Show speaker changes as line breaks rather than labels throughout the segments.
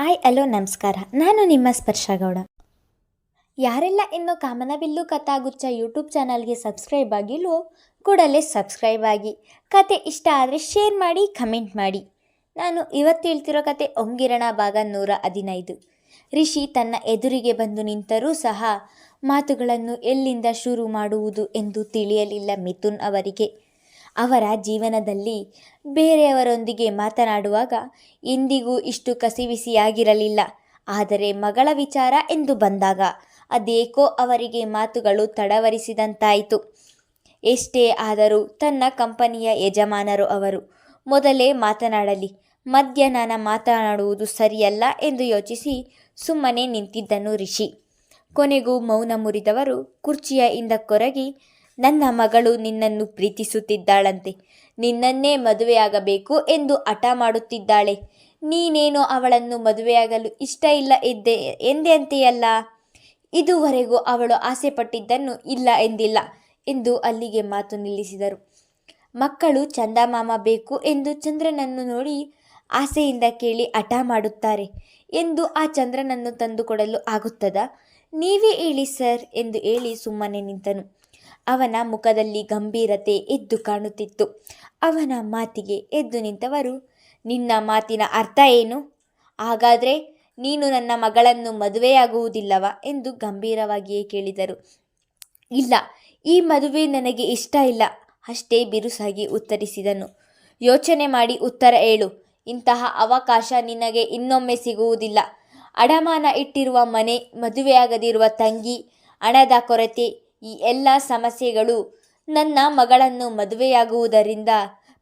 Hi hello ನಮಸ್ಕಾರ. ನಾನು ನಿಮ್ಮ ಸ್ಪರ್ಶಗೌಡ. ಯಾರೆಲ್ಲ ಇನ್ನೂ ಕಾಮನಬಿಲ್ಲು ಕಥಾಗುಚ್ಚ ಯೂಟ್ಯೂಬ್ ಚಾನಲ್ಗೆ ಸಬ್ಸ್ಕ್ರೈಬ್ ಆಗಿಲ್ವೋ, ಕೂಡಲೇ ಸಬ್ಸ್ಕ್ರೈಬ್ ಆಗಿ. ಕತೆ ಇಷ್ಟ ಆದರೆ ಶೇರ್ ಮಾಡಿ, ಕಮೆಂಟ್ ಮಾಡಿ. ನಾನು ಇವತ್ತು ಹೇಳ್ತಿರೋ ಕತೆ ಒಂಗಿರಣ ಭಾಗ ನೂರ ಹದಿನೈದು. ರಿಷಿ ತನ್ನ ಎದುರಿಗೆ ಬಂದು ನಿಂತರೂ ಸಹ ಮಾತುಗಳನ್ನು ಎಲ್ಲಿಂದ ಶುರು ಮಾಡುವುದು ಎಂದು ತಿಳಿಯಲಿಲ್ಲ ಮಿಥುನ್ ಅವರಿಗೆ. ಅವರ ಜೀವನದಲ್ಲಿ ಬೇರೆಯವರೊಂದಿಗೆ ಮಾತನಾಡುವಾಗ ಇಂದಿಗೂ ಇಷ್ಟು ಕಸಿವಿಸಿಯಾಗಿರಲಿಲ್ಲ. ಆದರೆ ಮಗಳ ವಿಚಾರ ಎಂದು ಬಂದಾಗ ಅದೇಕೋ ಅವರಿಗೆ ಮಾತುಗಳು ತಡವರಿಸಿದಂತಾಯಿತು. ಎಷ್ಟೇ ಆದರೂ ತನ್ನ ಕಂಪನಿಯ ಯಜಮಾನರು ಅವರು, ಮೊದಲೇ ಮಾತನಾಡಲಿ, ಮಧ್ಯ ನಾನು ಮಾತನಾಡುವುದು ಸರಿಯಲ್ಲ ಎಂದು ಯೋಚಿಸಿ ಸುಮ್ಮನೆ ನಿಂತಿದ್ದನು ರಿಷಿ. ಕೊನೆಗೂ ಮೌನ ಮುರಿದವರು ಕುರ್ಚಿಯ ಹಿಂದಕ್ಕೊರಗಿ ನನ್ನ ಮಗಳು ನಿನ್ನನ್ನು ಪ್ರೀತಿಸುತ್ತಿದ್ದಾಳಂತೆ. ನಿನ್ನನ್ನೇ ಮದುವೆಯಾಗಬೇಕು ಎಂದು ಹಠ ಮಾಡುತ್ತಿದ್ದಾಳೆ. ನೀನೇನೋ ಅವಳನ್ನು ಮದುವೆಯಾಗಲು ಇಷ್ಟ ಇಲ್ಲ ಎದ್ದೆ ಎಂದೆ ಅಂತೆಯಲ್ಲ ಇದುವರೆಗೂ ಅವಳು ಆಸೆ ಪಟ್ಟಿದ್ದನ್ನು ಇಲ್ಲ ಎಂದಿಲ್ಲ ಎಂದು ಅಲ್ಲಿಗೆ ಮಾತು ನಿಲ್ಲಿಸಿದರು. ಮಕ್ಕಳು ಚಂದಮಾಮ ಬೇಕು ಎಂದು ಚಂದ್ರನನ್ನು ನೋಡಿ ಆಸೆಯಿಂದ ಕೇಳಿ ಹಠ ಮಾಡುತ್ತಾರೆ. ಎಂದು ಆ ಚಂದ್ರನನ್ನು ತಂದುಕೊಡಲು ಆಗುತ್ತದಾ? ನೀವೇ ಹೇಳಿ ಸರ್ ಎಂದು ಹೇಳಿ ಸುಮ್ಮನೆ ನಿಂತನು. ಅವನ ಮುಖದಲ್ಲಿ ಗಂಭೀರತೆ ಎದ್ದು ಕಾಣುತ್ತಿತ್ತು. ಅವನ ಮಾತಿಗೆ ಎದ್ದು ನಿಂತವರು, ನಿನ್ನ ಮಾತಿನ ಅರ್ಥ ಏನು? ಹಾಗಾದರೆ ನೀನು ನನ್ನ ಮಗಳನ್ನು ಮದುವೆಯಾಗುವುದಿಲ್ಲವ? ಎಂದು ಗಂಭೀರವಾಗಿಯೇ ಕೇಳಿದರು. ಇಲ್ಲ, ಈ ಮದುವೆ ನನಗೆ ಇಷ್ಟ ಇಲ್ಲ, ಅಷ್ಟೇ ಬಿರುಸಾಗಿ ಉತ್ತರಿಸಿದನು. ಯೋಚನೆ ಮಾಡಿ ಉತ್ತರ ಹೇಳು. ಇಂತಹ ಅವಕಾಶ ನಿನಗೆ ಇನ್ನೊಮ್ಮೆ ಸಿಗುವುದಿಲ್ಲ. ಅಡಮಾನ ಇಟ್ಟಿರುವ ಮನೆ, ಮದುವೆಯಾಗದಿರುವ ತಂಗಿ, ಹಣದ ಕೊರತೆ ಈ ಎಲ್ಲ ಸಮಸ್ಯೆಗಳು ನನ್ನ ಮಗಳನ್ನು ಮದುವೆಯಾಗುವುದರಿಂದ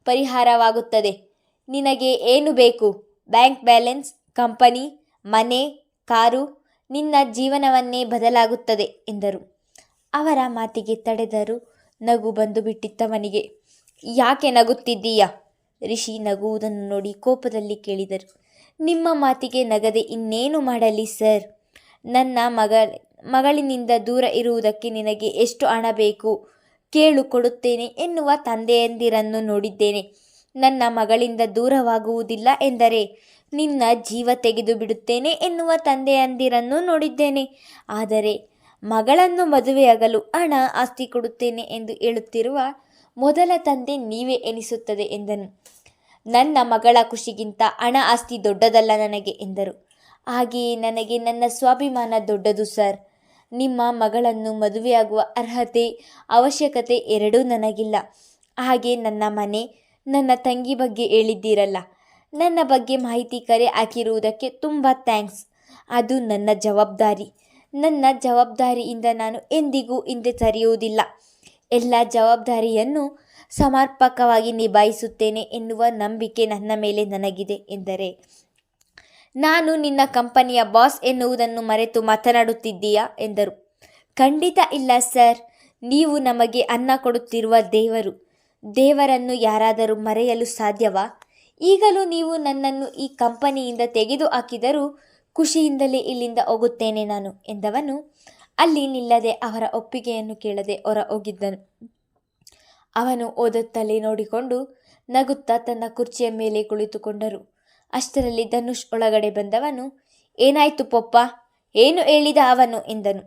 ಪರಿಹಾರವಾಗುತ್ತದೆ. ನಿನಗೆ ಏನು ಬೇಕು? ಬ್ಯಾಂಕ್ ಬ್ಯಾಲೆನ್ಸ್, ಕಂಪನಿ, ಮನೆ, ಕಾರು, ನಿನ್ನ ಜೀವನವನ್ನೇ ಬದಲಾಗುತ್ತದೆ ಎಂದರು. ಅವರ ಮಾತಿಗೆ ತಡೆದರು ನಗು ಬಂದು ಬಿಟ್ಟಿತ್ತವನಿಗೆ. ಯಾಕೆ ನಗುತ್ತಿದ್ದೀಯ? ಋಷಿ ನಗುವುದನ್ನು ನೋಡಿ ಕೋಪದಲ್ಲಿ ಕೇಳಿದರು. ನಿಮ್ಮ ಮಾತಿಗೆ ನಗದೆ ಇನ್ನೇನು ಮಾಡಲಿ ಸರ್? ನನ್ನ ಮಗ ಮಗಳಿನಿಂದ ದೂರ ಇರುವುದಕ್ಕೆ ನಿನಗೆ ಎಷ್ಟು ಹಣ ಬೇಕು? ಕೇಳು ಕೊಡುತ್ತೇನೆ ಎನ್ನುವ ತಂದೆಯಂದಿರನ್ನು ನೋಡಿದ್ದೇನೆ. ನನ್ನ ಮಗಳಿಂದ ದೂರವಾಗುವುದಿಲ್ಲ ಎಂದರೆ ನಿನ್ನ ಜೀವ ತೆಗೆದು ಬಿಡುತ್ತೇನೆ ಎನ್ನುವ ತಂದೆಯಂದಿರನ್ನು ನೋಡಿದ್ದೇನೆ. ಆದರೆ ಮಗಳನ್ನು ಮದುವೆಯಾಗಲು ಹಣ ಆಸ್ತಿ ಕೊಡುತ್ತೇನೆ ಎಂದು ಹೇಳುತ್ತಿರುವ ಮೊದಲ ತಂದೆ ನೀವೇ ಎನಿಸುತ್ತದೆ ಎಂದನು. ನನ್ನ ಮಗಳ ಖುಷಿಗಿಂತ ಹಣ ಆಸ್ತಿ ದೊಡ್ಡದಲ್ಲ ನನಗೆ ಎಂದರು. ಹಾಗೆಯೇ ನನಗೆ ನನ್ನ ಸ್ವಾಭಿಮಾನ ದೊಡ್ಡದು, ಸರ್. ನಿಮ್ಮ ಮಗಳನ್ನು ಮದುವೆಯಾಗುವ ಅರ್ಹತೆ, ಅವಶ್ಯಕತೆ ಎರಡೂ ನನಗಿಲ್ಲ. ಹಾಗೆ ನನ್ನ ಮನೆ, ನನ್ನ ತಂಗಿ ಬಗ್ಗೆ ಹೇಳಿದ್ದೀರಲ್ಲ. ನನ್ನ ಬಗ್ಗೆ ಮಾಹಿತಿ ಕರೆ ಹಾಕಿರುವುದಕ್ಕೆ ತುಂಬ ಥ್ಯಾಂಕ್ಸ್. ಅದು ನನ್ನ ಜವಾಬ್ದಾರಿ. ನನ್ನ ಜವಾಬ್ದಾರಿಯಿಂದ ನಾನು ಎಂದಿಗೂ ಹಿಂದೆ ಸರಿಯುವುದಿಲ್ಲ. ಎಲ್ಲ ಜವಾಬ್ದಾರಿಯನ್ನು ಸಮರ್ಪಕವಾಗಿ ನಿಭಾಯಿಸುತ್ತೇನೆ ಎನ್ನುವ ನಂಬಿಕೆ ನನ್ನ ಮೇಲೆ ನನಗಿದೆ ಎಂದರೆ ನಾನು ನಿನ್ನ ಕಂಪನಿಯ ಬಾಸ್ ಎನ್ನುವುದನ್ನು ಮರೆತು ಮಾತನಾಡುತ್ತಿದ್ದೀಯಾ? ಎಂದರು. ಖಂಡಿತ ಇಲ್ಲ, ಸರ್. ನೀವು ನಮಗೆ ಅನ್ನ ಕೊಡುತ್ತಿರುವ ದೇವರು. ದೇವರನ್ನು ಯಾರಾದರೂ ಮರೆಯಲು ಸಾಧ್ಯವಾ? ಈಗಲೂ ನೀವು ನನ್ನನ್ನು ಈ ಕಂಪನಿಯಿಂದ ತೆಗೆದು ಹಾಕಿದರೂ ಖುಷಿಯಿಂದಲೇ ಇಲ್ಲಿಂದ ಹೋಗುತ್ತೇನೆ ನಾನು, ಎಂದವನು ಅಲ್ಲಿ ನಿಲ್ಲದೆ ಅವರ ಒಪ್ಪಿಗೆಯನ್ನು ಕೇಳದೆ ಹೊರ ಹೋಗಿದ್ದನು ಅವನು ಓದುತ್ತಲೇ ನೋಡಿಕೊಂಡು ನಗುತ್ತಾ ತನ್ನ ಕುರ್ಚಿಯ ಮೇಲೆ ಕುಳಿತುಕೊಂಡರು. ಅಷ್ಟರಲ್ಲಿ ಧನುಷ್ ಒಳಗಡೆ ಬಂದವನು, ಏನಾಯ್ತು ಪೊಪ್ಪ? ಏನು ಹೇಳಿದ ಅವನು? ಎಂದನು.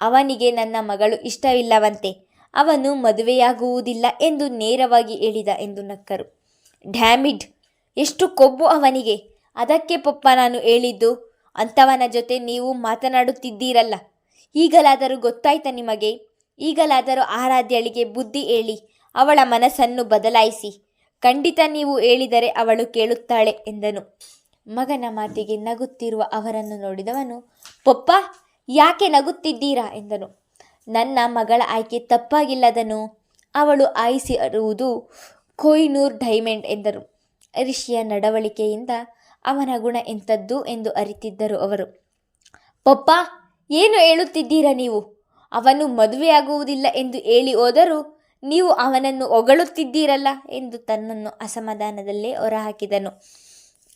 ಅವನಿಗೆ ನನ್ನ ಮಗಳು ಇಷ್ಟವಿಲ್ಲವಂತೆ. ಅವನು ಮದುವೆಯಾಗುವುದಿಲ್ಲ ಎಂದು ನೇರವಾಗಿ ಹೇಳಿದ ಎಂದು ನಕ್ಕರು. ಡ್ಯಾಮಿಡ್! ಎಷ್ಟು ಕೊಬ್ಬು ಅವನಿಗೆ! ಅದಕ್ಕೆ ಪೊಪ್ಪ ನಾನು ಹೇಳಿದ್ದು, ಅಂಥವನ ಜೊತೆ ನೀವು ಮಾತನಾಡುತ್ತಿದ್ದೀರಲ್ಲ. ಈಗಲಾದರೂ ಗೊತ್ತಾಯ್ತ ನಿಮಗೆ? ಈಗಲಾದರೂ ಆರಾಧ್ಯಳಿಗೆ ಬುದ್ಧಿ ಹೇಳಿ, ಅವಳ ಮನಸ್ಸನ್ನು ಬದಲಾಯಿಸಿ. ಖಂಡಿತ ನೀವು ಹೇಳಿದರೆ ಅವಳು ಕೇಳುತ್ತಾಳೆ ಎಂದನು. ಮಗನ ಮಾತಿಗೆ ನಗುತ್ತಿರುವ ಅವರನ್ನು ನೋಡಿದವನು, ಪೊಪ್ಪ, ಯಾಕೆ ನಗುತ್ತಿದ್ದೀರಾ? ಎಂದನು. ನನ್ನ ಮಗಳ ಆಯ್ಕೆ ತಪ್ಪಾಗಿಲ್ಲದನು. ಅವಳು ಆಯಿಸಿ ಅರುವುದು ಕೊಯ್ನೂರ್ ಡೈಮಂಡ್ ಎಂದರು. ರಿಷಿಯ ನಡವಳಿಕೆಯಿಂದ ಅವನ ಗುಣ ಎಂಥದ್ದು ಎಂದು ಅರಿತಿದ್ದರು ಅವರು. ಪಪ್ಪ, ಏನು ಹೇಳುತ್ತಿದ್ದೀರಾ ನೀವು? ಅವನು ಮದುವೆಯಾಗುವುದಿಲ್ಲ ಎಂದು ಹೇಳಿ ಹೋದರೂ ನೀವು ಅವನನ್ನು ಹೊಗಳುತ್ತಿದ್ದೀರಲ್ಲ ಎಂದು ತನ್ನನ್ನು ಅಸಮಾಧಾನದಲ್ಲೇ ಹೊರಹಾಕಿದನು.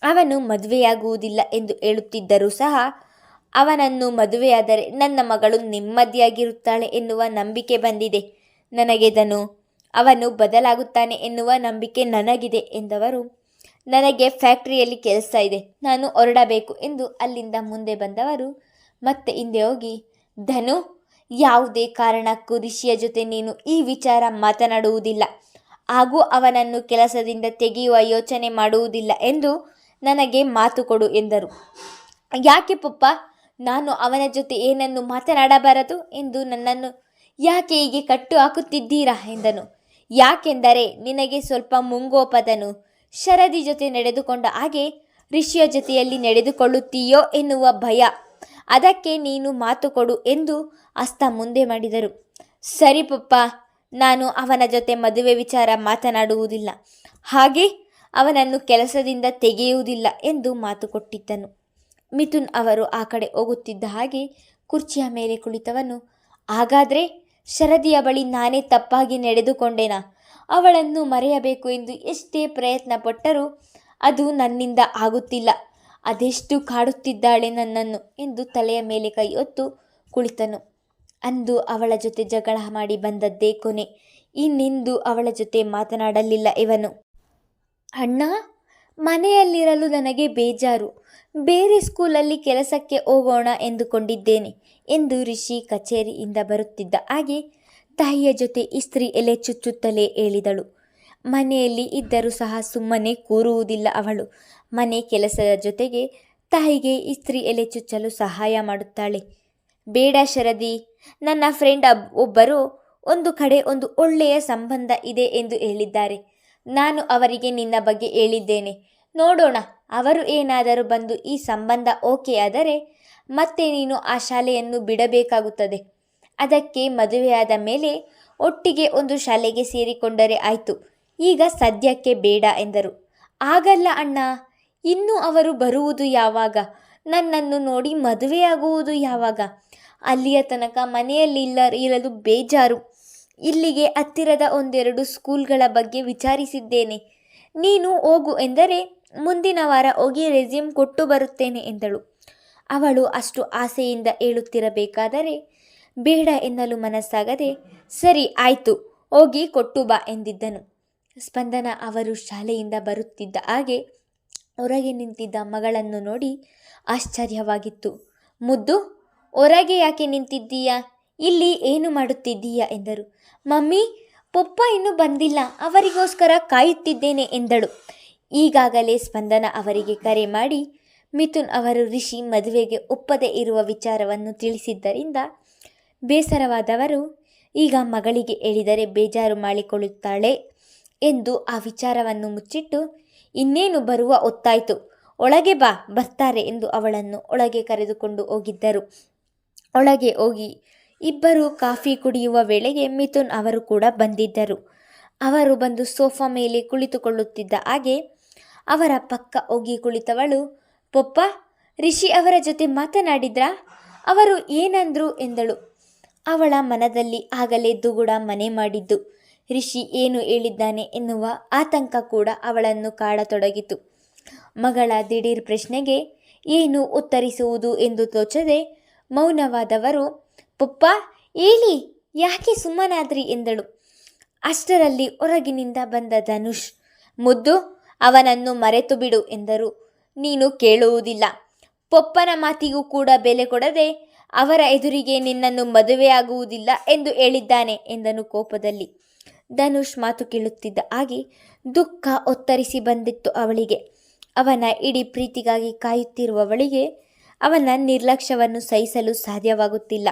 ಅವನು ಮದುವೆಯಾಗುವುದಿಲ್ಲ ಎಂದು ಹೇಳುತ್ತಿದ್ದರೂ ಸಹ ಅವನನ್ನು ಮದುವೆಯಾದರೆ ನನ್ನ ಮಗಳು ನೆಮ್ಮದಿಯಾಗಿರುತ್ತಾಳೆ ಎನ್ನುವ ನಂಬಿಕೆ ಬಂದಿದೆ. ನನಗೆದನು ಅವನು ಬದಲಾಗುತ್ತಾನೆ ಎನ್ನುವ ನಂಬಿಕೆ ನನಗಿದೆ ಎಂದವರು, ನನಗೆ ಫ್ಯಾಕ್ಟ್ರಿಯಲ್ಲಿ ಕೆಲಸ ಇದೆ, ನಾನು ಹೊರಡಬೇಕು ಎಂದು ಅಲ್ಲಿಂದ ಮುಂದೆ ಬಂದವರು ಮತ್ತೆ ಹಿಂದೆ ಹೋಗಿ, ಧನು ಯಾವುದೇ ಕಾರಣಕ್ಕೂ ರಿಷಿಯ ಜೊತೆ ನೀನು ಈ ವಿಚಾರ ಮಾತನಾಡುವುದಿಲ್ಲ. ಹಾಗೂ ಅವನನ್ನು ಕೆಲಸದಿಂದ ತೆಗೆಯುವ ಯೋಚನೆ ಮಾಡುವುದಿಲ್ಲ ಎಂದು ನನಗೆ ಮಾತು ಕೊಡು ಎಂದರು. ಯಾಕೆ ಪಪ್ಪ, ನಾನು ಅವನ ಜೊತೆ ಏನನ್ನು ಮಾತನಾಡಬಾರದು ಎಂದು ನನ್ನನ್ನು ಯಾಕೆ ಹೀಗೆ ಕಟ್ಟು ಹಾಕುತ್ತಿದ್ದೀರಾ ಎಂದನು. ಯಾಕೆಂದರೆ ನಿನಗೆ ಸ್ವಲ್ಪ ಮುಂಗೋಪದನು. ಶರದಿ ಜೊತೆ ನಡೆದುಕೊಂಡ ಹಾಗೆ ಋಷಿಯ ಜೊತೆಯಲ್ಲಿ ನಡೆದುಕೊಳ್ಳುತ್ತೀಯೋ ಎನ್ನುವ ಭಯ ಅದಕ್ಕೆ ನೀನು ಮಾತು ಕೊಡು ಎಂದು ಅಸ್ತ ಮುಂದೆ ಮಾಡಿದರು. ಸರಿ ಪಪ್ಪ, ನಾನು ಅವನ ಜೊತೆ ಮದುವೆ ವಿಚಾರ ಮಾತನಾಡುವುದಿಲ್ಲ. ಹಾಗೆ ಅವನನ್ನು ಕೆಲಸದಿಂದ ತೆಗೆಯುವುದಿಲ್ಲ ಎಂದು ಮಾತು ಕೊಟ್ಟಿದ್ದನು. ಮಿಥುನ್ ಅವರು ಆ ಕಡೆ ಹೋಗುತ್ತಿದ್ದ ಹಾಗೆ ಕುರ್ಚಿಯ ಮೇಲೆ ಕುಳಿತವನು. ಹಾಗಾದರೆ ಶರದಿಯ ಬಳಿ ನಾನೇ ತಪ್ಪಾಗಿ ನಡೆದುಕೊಂಡೆನಾ? ಅವಳನ್ನು ಮರೆಯಬೇಕು ಎಂದು ಎಷ್ಟೇ ಪ್ರಯತ್ನ ಪಟ್ಟರೂ ಅದು ನನ್ನಿಂದ ಆಗುತ್ತಿಲ್ಲ. ಅದೆಷ್ಟು ಕಾಡುತ್ತಿದ್ದಾಳೆ ನನ್ನನ್ನು ಎಂದು ತಲೆಯ ಮೇಲೆ ಕೈ ಹೊತ್ತು ಕುಳಿತನು. ಅಂದು ಅವಳ ಜೊತೆ ಜಗಳ ಮಾಡಿ ಬಂದದ್ದೇ ಕೊನೆ. ಇನ್ನೆಂದು ಅವಳ ಜೊತೆ ಮಾತನಾಡಲಿಲ್ಲ ಇವನು. ಅಣ್ಣ, ಮನೆಯಲ್ಲಿರಲು ನನಗೆ ಬೇಜಾರು. ಬೇರೆ ಸ್ಕೂಲಲ್ಲಿ ಕೆಲಸಕ್ಕೆ ಹೋಗೋಣ ಎಂದುಕೊಂಡಿದ್ದೇನೆ ಎಂದು ರಿಷಿ ಕಚೇರಿಯಿಂದ ಬರುತ್ತಿದ್ದ ಹಾಗೆ ತಾಯಿಯ ಜೊತೆ ಇಸ್ತ್ರಿ ಎಲೆ ಚುಚ್ಚುತ್ತಲೇ ಹೇಳಿದಳು. ಮನೆಯಲ್ಲಿ ಇದ್ದರೂ ಸಹ ಸುಮ್ಮನೆ ಕೂರುವುದಿಲ್ಲ ಅವಳು. ಮನೆ ಕೆಲಸದ ಜೊತೆಗೆ ತಾಯಿಗೆ ಇಸ್ತ್ರಿ ಎಲೆ ಚುಚ್ಚಲು ಸಹಾಯ ಮಾಡುತ್ತಾಳೆ. ಬೇಡ ಶರದಿ, ನನ್ನ ಫ್ರೆಂಡ್ ಒಬ್ಬರು ಒಂದು ಕಡೆ ಒಂದು ಒಳ್ಳೆಯ ಸಂಬಂಧ ಇದೆ ಎಂದು ಹೇಳಿದ್ದಾರೆ. ನಾನು ಅವರಿಗೆ ನಿನ್ನ ಬಗ್ಗೆ ಹೇಳಿದ್ದೇನೆ. ನೋಡೋಣ, ಅವರು ಏನಾದರೂ ಬಂದು ಈ ಸಂಬಂಧ ಓಕೆ ಆದರೆ ಮತ್ತೆ ನೀನು ಆ ಶಾಲೆಯನ್ನು ಬಿಡಬೇಕಾಗುತ್ತದೆ. ಅದಕ್ಕೆ ಮದುವೆಯಾದ ಮೇಲೆ ಒಟ್ಟಿಗೆ ಒಂದು ಶಾಲೆಗೆ ಸೇರಿಕೊಂಡರೆ ಆಯಿತು. ಈಗ ಸದ್ಯಕ್ಕೆ ಬೇಡ ಎಂದರು. ಆಗಲ್ಲ ಅಣ್ಣ ಇನ್ನು ಅವರು ಬರುವುದು ಯಾವಾಗ? ನನ್ನನ್ನು ನೋಡಿ ಮದುವೆಯಾಗುವುದು ಯಾವಾಗ? ಅಲ್ಲಿಯ ತನಕ ಮನೆಯಲ್ಲಿ ಇಲ್ಲ, ಇರಲು ಬೇಜಾರು. ಇಲ್ಲಿಗೆ ಹತ್ತಿರದ ಒಂದೆರಡು ಸ್ಕೂಲ್ಗಳ ಬಗ್ಗೆ ವಿಚಾರಿಸಿದ್ದೇನೆ. ನೀನು ಹೋಗು ಎಂದರೆ ಮುಂದಿನ ವಾರ ಹೋಗಿ ರೆಸ್ಯೂಮ್ ಕೊಟ್ಟು ಬರುತ್ತೇನೆ ಎಂದಳು. ಅವಳು ಅಷ್ಟು ಆಸೆಯಿಂದ ಹೇಳುತ್ತಿರಬೇಕಾದರೆ ಬೇಡ ಎನ್ನಲು ಮನಸ್ಸಾಗದೆ, ಸರಿ ಆಯಿತು, ಹೋಗಿ ಕೊಟ್ಟು ಬಾ ಎಂದಿದ್ದನು. ಸ್ಪಂದನ ಅವರು ಶಾಲೆಯಿಂದ ಬರುತ್ತಿದ್ದ ಹಾಗೆ ಹೊರಗೆ ನಿಂತಿದ್ದ ಮಗಳನ್ನು ನೋಡಿ ಆಶ್ಚರ್ಯವಾಗಿತ್ತು. ಮುದ್ದು, ಹೊರಗೆ ಯಾಕೆ ನಿಂತಿದ್ದೀಯಾ? ಇಲ್ಲಿ ಏನು ಮಾಡುತ್ತಿದ್ದೀಯಾ? ಎಂದರು. ಮಮ್ಮಿ, ಪಪ್ಪ ಇನ್ನೂ ಬಂದಿಲ್ಲ. ಅವರಿಗೋಸ್ಕರ ಕಾಯುತ್ತಿದ್ದೇನೆ ಎಂದಳು. ಈಗಾಗಲೇ ಸ್ಪಂದನ ಅವರಿಗೆ ಕರೆ ಮಾಡಿ ಮಿಥುನ್ ಅವರು ಋಷಿ ಮದುವೆಗೆ ಒಪ್ಪದೇ ಇರುವ ವಿಚಾರವನ್ನು ತಿಳಿಸಿದ್ದರಿಂದ ಬೇಸರವಾದವರು, ಈಗ ಮಗಳಿಗೆ ಹೇಳಿದರೆ ಬೇಜಾರು ಮಾಡಿಕೊಳ್ಳುತ್ತಾಳೆ ಎಂದು ಆ ವಿಚಾರವನ್ನು ಮುಚ್ಚಿಟ್ಟು ಇನ್ನೇನು ಬರುವ ಒತ್ತಾಯಿತು ಒಳಗೆ ಬಾ, ಬರ್ತಾರೆ ಎಂದು ಅವಳನ್ನು ಒಳಗೆ ಕರೆದುಕೊಂಡು ಹೋಗಿದ್ದರು. ಒಳಗೆ ಹೋಗಿ ಇಬ್ಬರು ಕಾಫಿ ಕುಡಿಯುವ ವೇಳೆಗೆ ಮಿಥುನ್ ಅವರು ಕೂಡ ಬಂದಿದ್ದರು. ಅವರು ಬಂದು ಸೋಫಾ ಮೇಲೆ ಕುಳಿತುಕೊಳ್ಳುತ್ತಿದ್ದ ಹಾಗೆ ಅವರ ಪಕ್ಕ ಹೋಗಿ ಕುಳಿತವಳು, ಪೊಪ್ಪ, ರಿಷಿ ಅವರ ಜೊತೆ ಮಾತನಾಡಿದ್ರಾ? ಅವರು ಏನಂದ್ರು? ಎಂದಳು. ಅವಳ ಮನದಲ್ಲಿ ಆಗಲೇ ದುಗುಡ ಮನೆ ಮಾಡಿದ್ದು. ರಿಷಿ ಏನು ಹೇಳಿದ್ದಾನೆ ಎನ್ನುವ ಆತಂಕ ಕೂಡ ಅವಳನ್ನು ಕಾಡತೊಡಗಿತು. ಮಗಳ ದಿಢೀರ್ ಪ್ರಶ್ನೆಗೆ ಏನು ಉತ್ತರಿಸುವುದು ಎಂದು ತೋಚದೆ ಮೌನವಾದವರು, ಪಪ್ಪ ಹೇಳಿ ಯಾಕೆ ಸುಮ್ಮನಾದ್ರಿ? ಎಂದಳು. ಅಷ್ಟರಲ್ಲಿ ಹೊರಗಿನಿಂದ ಬಂದ ಧನುಷ್, ಮುದ್ದು, ಅವನನ್ನು ಮರೆತು ಬಿಡು ಎಂದರು. ನೀನು ಕೇಳುವುದಿಲ್ಲ. ಪೊಪ್ಪನ ಮಾತಿಗೂ ಕೂಡ ಬೆಲೆ ಕೊಡದೆ ಅವರ ಎದುರಿಗೆ ನಿನ್ನನ್ನು ಮದುವೆಯಾಗುವುದಿಲ್ಲ ಎಂದು ಹೇಳಿದ್ದಾನೆ ಎಂದನು ಕೋಪದಲ್ಲಿ. ಧನುಷ್ ಮಾತು ಕೇಳುತ್ತಿದ್ದ ಹಾಗೆ ದುಃಖ ಒತ್ತರಿಸಿ ಬಂದಿತ್ತು ಅವಳಿಗೆ. ಅವನ ಇಡೀ ಪ್ರೀತಿಗಾಗಿ ಕಾಯುತ್ತಿರುವವಳಿಗೆ ಅವನ ನಿರ್ಲಕ್ಷ್ಯವನ್ನು ಸಹಿಸಲು ಸಾಧ್ಯವಾಗುತ್ತಿಲ್ಲ.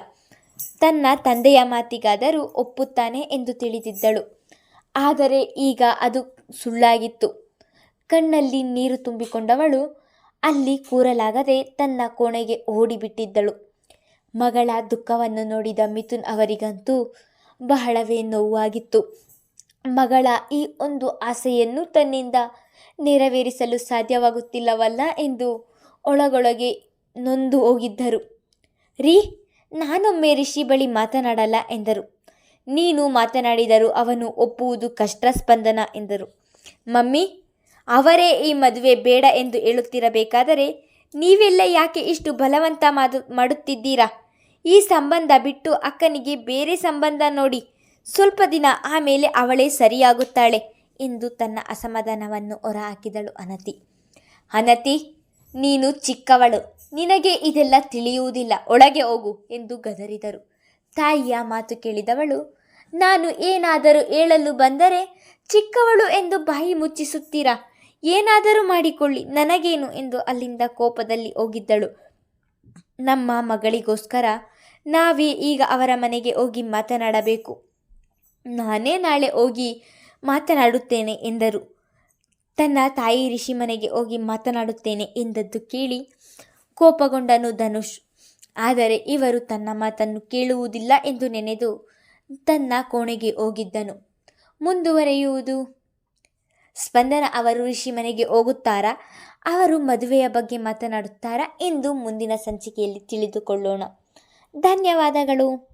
ತನ್ನ ತಂದೆಯ ಮಾತಿಗಾದರೂ ಒಪ್ಪುತ್ತಾನೆ ಎಂದು ತಿಳಿದಿದ್ದಳು. ಆದರೆ ಈಗ ಅದು ಸುಳ್ಳಾಗಿತ್ತು. ಕಣ್ಣಲ್ಲಿ ನೀರು ತುಂಬಿಕೊಂಡವಳು ಅಲ್ಲಿ ಕೂರಲಾಗದೆ ತನ್ನ ಕೋಣೆಗೆ ಓಡಿಬಿಟ್ಟಿದ್ದಳು. ಮಗಳ ದುಃಖವನ್ನು ನೋಡಿದ ಮಿಥುನ್ ಅವರಿಗಂತೂ ಬಹಳವೇ ನೋವಾಗಿತ್ತು. ಮಗಳ ಈ ಒಂದು ಆಸೆಯನ್ನು ತನ್ನಿಂದ ನೆರವೇರಿಸಲು ಸಾಧ್ಯವಾಗುತ್ತಿಲ್ಲವಲ್ಲ ಎಂದು ಒಳಗೊಳಗೆ ನೊಂದು ಹೋಗಿದ್ದರು. ರೀ, ನಾನೊಮ್ಮೆ ರಿಷಿ ಬಳಿ ಮಾತನಾಡಲ್ಲ ಎಂದರು. ನೀನು ಮಾತನಾಡಿದರು ಅವನು ಒಪ್ಪುವುದು ಕಷ್ಟ ಸ್ಪಂದನ ಎಂದರು. ಮಮ್ಮಿ, ಅವರೇ ಈ ಮದುವೆ ಬೇಡ ಎಂದು ಹೇಳುತ್ತಿರಬೇಕಾದರೆ ನೀವೆಲ್ಲ ಯಾಕೆ ಇಷ್ಟು ಬಲವಂತ ಮಾಡು ಮಾಡುತ್ತಿದ್ದೀರಾ? ಈ ಸಂಬಂಧ ಬಿಟ್ಟು ಅಕ್ಕನಿಗೆ ಬೇರೆ ಸಂಬಂಧ ನೋಡಿ. ಸ್ವಲ್ಪ ದಿನ ಆಮೇಲೆ ಅವಳೇ ಸರಿಯಾಗುತ್ತಾಳೆ ಎಂದು ತನ್ನ ಅಸಮಾಧಾನವನ್ನು ಹೊರಹಾಕಿದಳು ಅನತಿ. ಅನತಿ, ನೀನು ಚಿಕ್ಕವಳು. ನಿನಗೆ ಇದೆಲ್ಲ ತಿಳಿಯುವುದಿಲ್ಲ. ಒಳಗೆ ಹೋಗು ಎಂದು ಗದರಿದರು. ತಾಯಿಯ ಮಾತು ಕೇಳಿದವಳು, ನಾನು ಏನಾದರೂ ಹೇಳಲು ಬಂದರೆ ಚಿಕ್ಕವಳು ಎಂದು ಬಾಯಿ ಮುಚ್ಚಿಸುತ್ತೀರಾ? ಏನಾದರೂ ಮಾಡಿಕೊಳ್ಳಿ, ನನಗೇನು ಎಂದು ಅಲ್ಲಿಂದ ಕೋಪದಲ್ಲಿ ಹೋಗಿದ್ದಳು. ನಮ್ಮ ಮಗಳಿಗೋಸ್ಕರ ನಾವೇ ಈಗ ಅವರ ಮನೆಗೆ ಹೋಗಿ ಮಾತನಾಡಬೇಕು. ನಾನೇ ನಾಳೆ ಹೋಗಿ ಮಾತನಾಡುತ್ತೇನೆ ಎಂದರು. ತನ್ನ ತಾಯಿ ಋಷಿ ಮನೆಗೆ ಹೋಗಿ ಮಾತನಾಡುತ್ತೇನೆ ಎಂದದ್ದು ಕೇಳಿ ಕೋಪಗೊಂಡನು ಧನುಷ್. ಆದರೆ ಇವರು ತನ್ನ ಮಾತನ್ನು ಕೇಳುವುದಿಲ್ಲ ಎಂದು ನೆನೆದು ತನ್ನ ಕೋಣೆಗೆ ಹೋಗಿದ್ದನು. ಮುಂದುವರೆಯುವುದು? ಸ್ಪಂದನ, ಅವರು ಋಷಿ ಮನೆಗೆ ಹೋಗುತ್ತಾರಾ? ಅವರು ಮದುವೆಯ ಬಗ್ಗೆ ಮಾತನಾಡುತ್ತಾರಾ ಎಂದು ಮುಂದಿನ ಸಂಚಿಕೆಯಲ್ಲಿ ತಿಳಿದುಕೊಳ್ಳೋಣ. ಧನ್ಯವಾದಗಳು.